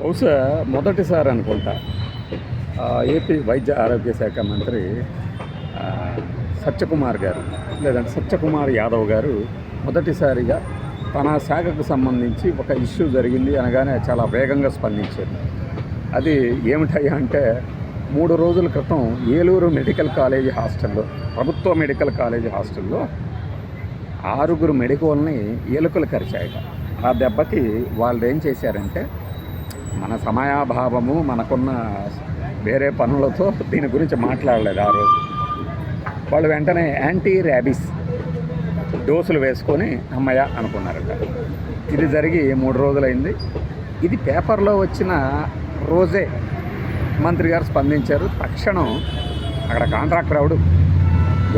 బహుశా మొదటిసారి అనుకుంటా. ఏపీ వైద్య ఆరోగ్య శాఖ మంత్రి సత్యకుమార్ గారు లేదంటే సత్యకుమార్ యాదవ్ గారు మొదటిసారిగా తన శాఖకు సంబంధించి ఒక ఇష్యూ జరిగింది అనగానే చాలా వేగంగా స్పందించారు. అది ఏమిటయ్యా అంటే మూడు రోజుల క్రితం ఏలూరు మెడికల్ కాలేజీ హాస్టల్లో ప్రభుత్వ మెడికల్ కాలేజీ హాస్టల్లో ఆరుగురు మెడికోల్ని ఎలుకలు కరిచాయట. ఆ దెబ్బకి వాళ్ళు ఏం చేశారంటే మన సమయాభావము మనకున్న వేరే పనులతో దీని గురించి మాట్లాడలేదు ఆ రోజు. వాళ్ళు వెంటనే యాంటీ ర్యాబిస్ డోసులు వేసుకొని అమ్మయ్య అనుకున్నారట. ఇది జరిగి మూడు రోజులైంది. ఇది పేపర్లో వచ్చిన రోజే మంత్రి గారు స్పందించారు. తక్షణం అక్కడ కాంట్రాక్టర్ ఎవడు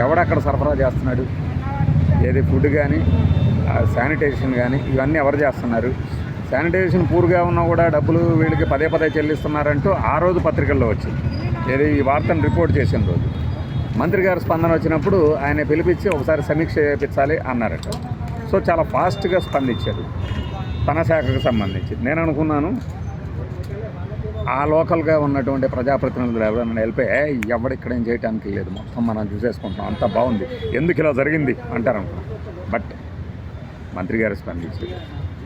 ఎవడక్కడ సరఫరా చేస్తున్నాడు? ఏది ఫుడ్ కానీ శానిటేషన్ కానీ ఇవన్నీ ఎవరు చేస్తున్నారు? శానిటేషన్ పూర్గా ఉన్నా కూడా డబ్బులు వీళ్ళకి పదే పదే చెల్లిస్తున్నారంటూ ఆ రోజు పత్రికల్లో వచ్చింది. ఏది ఈ వార్తను రిపోర్ట్ చేసిన రోజు. మంత్రి గారు స్పందన వచ్చినప్పుడు ఆయన పిలిపించి ఒకసారి సమీక్ష చేయించాలి అన్నారట. సో చాలా ఫాస్ట్గా స్పందించారు. తన శాఖకు సంబంధించి. నేను అనుకున్నాను ఆ లోకల్గా ఉన్నటువంటి ప్రజాప్రతినిధులు ఎవరైనా వెళ్ళిపోయి "ఏ, ఎవడు ఇక్కడ ఏం చేయడానికి లేదు మొత్తం మనం చూసేసుకుంటాం అంత బాగుంది. ఎందుకు ఇలా జరిగింది? అంటారు బట్ మంత్రి గారు స్పందించారు.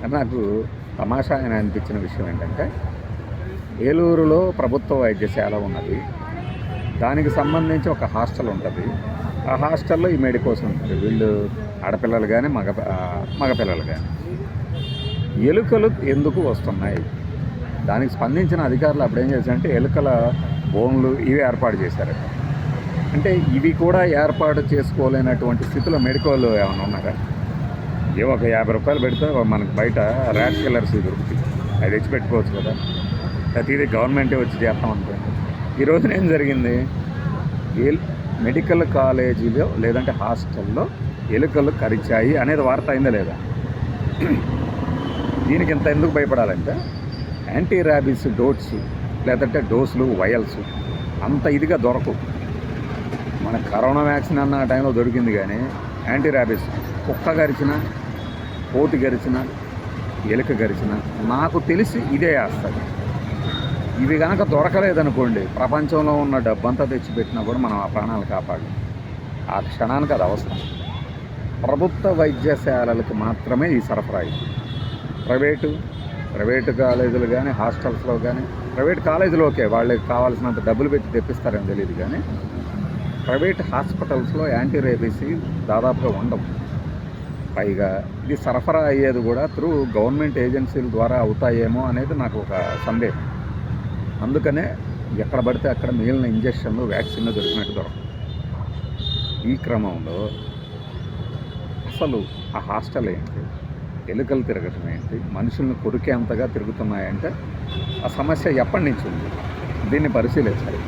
అది నాకు తమాషా అని అనిపించిన విషయం ఏంటంటే ఏలూరులో ప్రభుత్వ వైద్యశాల ఉన్నది. దానికి సంబంధించి ఒక హాస్టల్ ఉంటుంది. ఆ హాస్టల్లో ఈ మెడికోస్ ఉంటుంది. వీళ్ళు ఆడపిల్లలు కానీ మగ మగపిల్లలు కానీ ఎలుకలు ఎందుకు వస్తున్నాయి? దానికి స్పందించిన అధికారులు అప్పుడు ఏం చేశారంటే ఎలుకల బోన్లు ఇవి ఏర్పాటు చేశారు. అంటే ఇవి కూడా ఏర్పాటు చేసుకోలేనటువంటి స్థితిలో మెడికోలు ఏమైనా ఉన్నారా? ఏ ఒక యాభై రూపాయలు పెడితే మనకు బయట ర్యాష్ కలర్స్ దొరుకుతాయి. అది తెచ్చి పెట్టుకోవచ్చు కదా. ప్రతిదీ గవర్నమెంటే వచ్చి చేస్తాం అనుకోండి ఏం జరిగింది? మెడికల్ కాలేజీలో లేదంటే హాస్టల్లో ఎలుకలు కరిచాయి అనేది వార్త అయిందా లేదా? దీనికి ఇంత ఎందుకు భయపడాలంటే యాంటీ ర్యాబిస్ డోట్స్ లేదంటే డోసులు వయల్స్ అంత ఇదిగా దొరకవు. మన కరోనా వ్యాక్సిన్ అన్న టైంలో దొరికింది కానీ యాంటీ ర్యాబిస్ కుక్క గరిచిన కోతి గరిచిన ఎలుక గరిచిన నాకు తెలిసి ఇదే వేస్తుంది ఇవి కనుక దొరకలేదనుకోండి ప్రపంచంలో ఉన్న డబ్బంతా తెచ్చిపెట్టినా కూడా మనం ఆ ప్రాణాలు కాపాడు ఆ క్షణానికి అది అవసరం. ప్రభుత్వ వైద్యశాలలకు మాత్రమే ఈ సరఫరా ఇది ప్రైవేటు ప్రైవేటు కాలేజీలు కానీ హాస్టల్స్లో కానీ ప్రైవేట్ కాలేజీలో ఓకే వాళ్ళకి కావాల్సినంత డబ్బులు పెట్టి తెప్పిస్తారని తెలియదు కానీ ప్రైవేట్ హాస్పిటల్స్లో యాంటీ రేబీసీ దాదాపుగా ఉండవు. పైగా ఇది సరఫరా అయ్యేది కూడా త్రూ గవర్నమెంట్ ఏజెన్సీల ద్వారా అవుతాయేమో అనేది నాకు ఒక సందేహం. అందుకనే ఎక్కడ పడితే అక్కడ మిగిలిన ఇంజక్షన్లు వ్యాక్సిన్లు దొరికినట్టు దొరకవు. ఈ క్రమంలో అసలు ఆ హాస్టల్ ఏంటి? ఎలుకలు తిరగటం ఏంటి? మనుషులను కొరికేంతగా తిరుగుతున్నాయంటే ఆ సమస్య ఎప్పటి నుంచి ఉంది? దీన్ని పరిశీలించాలి.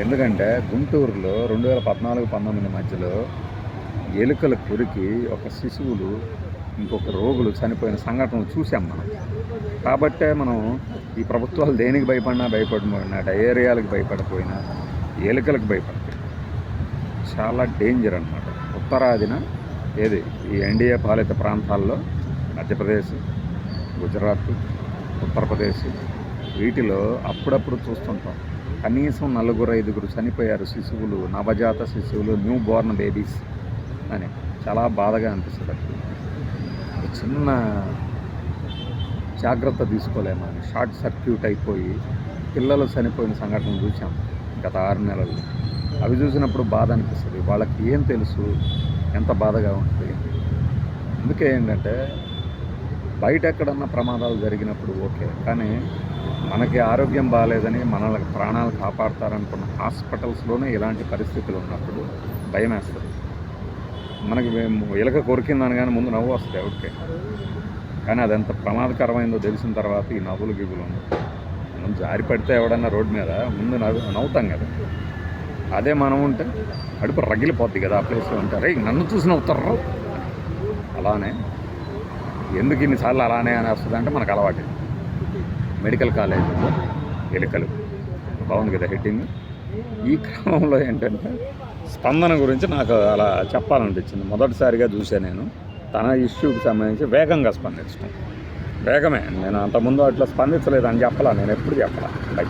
ఎందుకంటే గుంటూరులో రెండు వేల పద్నాలుగు పంతొమ్మిది మధ్యలో ఎలుకల కొరికి ఒక శిశువులు ఇంకొక రోగులు చనిపోయిన సంఘటనలు చూసాం మనం. కాబట్టే మనం ఈ ప్రభుత్వాలు దేనికి భయపడినా భయపడిపోయినా డయేరియాలకు భయపడిపోయినా ఎలుకలకు భయపడిపోయినా చాలా డేంజర్ అనమాట ఉత్తరాదిన ఏది? ఈ ఎన్డీఏ పాలిత ప్రాంతాల్లో మధ్యప్రదేశ్ గుజరాత్ ఉత్తరప్రదేశ్ వీటిలో అప్పుడప్పుడు చూస్తుంటాం. కనీసం నలుగురు ఐదుగురు చనిపోయారు శిశువులు నవజాత శిశువులు న్యూ బోర్న్ బేబీస్ అని. చాలా బాధగా అనిపిస్తుంది ఒక చిన్న జాగ్రత్త తీసుకోలేమని షార్ట్ సర్క్యూట్ అయిపోయి పిల్లలు చనిపోయిన సంఘటనలు చూసాం గత ఆరు నెలలు. అవి చూసినప్పుడు బాధ అనిపిస్తుంది. వాళ్ళకి ఏం తెలుసు? ఎంత బాధగా ఉంటుంది అందుకే ఏంటంటే బయట ఎక్కడన్నా ప్రమాదాలు జరిగినప్పుడు ఓకే. కానీ మనకి ఆరోగ్యం బాగాలేదని మనల్ని ప్రాణాలు కాపాడతారనుకున్న హాస్పిటల్స్లోనే ఇలాంటి పరిస్థితులు ఉన్నప్పుడు భయం వేస్తుంది మనకి మేము ఎలక కొరికిందని కానీ ముందు నవ్వు వస్తుంది ఎవరికే. కానీ అది ఎంత ప్రమాదకరమైందో తెలిసిన తర్వాత ఈ నవ్వులు గిగులు మనం జారి పడితే ఎవడన్నా రోడ్డు మీద ముందు నవ్వు నవ్వుతాం కదా. అదే మనం ఉంటే అడుపు రగిలిపోద్ది కదా ఆ ప్లేస్లో ఉంటారు నన్ను చూసి నవ్వుతారు? అలానే ఎందుకు ఇన్నిసార్లు అలానే అని వస్తుంది అంటే మనకు అలవాటు. మెడికల్ కాలేజీలో ఎలుకలు. బాగుంది కదా హెడ్డింగ్. ఈ క్రమంలో ఏంటంటే స్పందన గురించి నాకు అలా చెప్పాలనిపించింది. మొదటిసారిగా చూసా నేను. తన ఇష్యూకి సంబంధించి వేగంగా స్పందించడం వేగమే. నేను అంతకుముందు అట్లా స్పందించలేదని చెప్పాలా. నేను ఎప్పుడు చెప్పాలా. బయట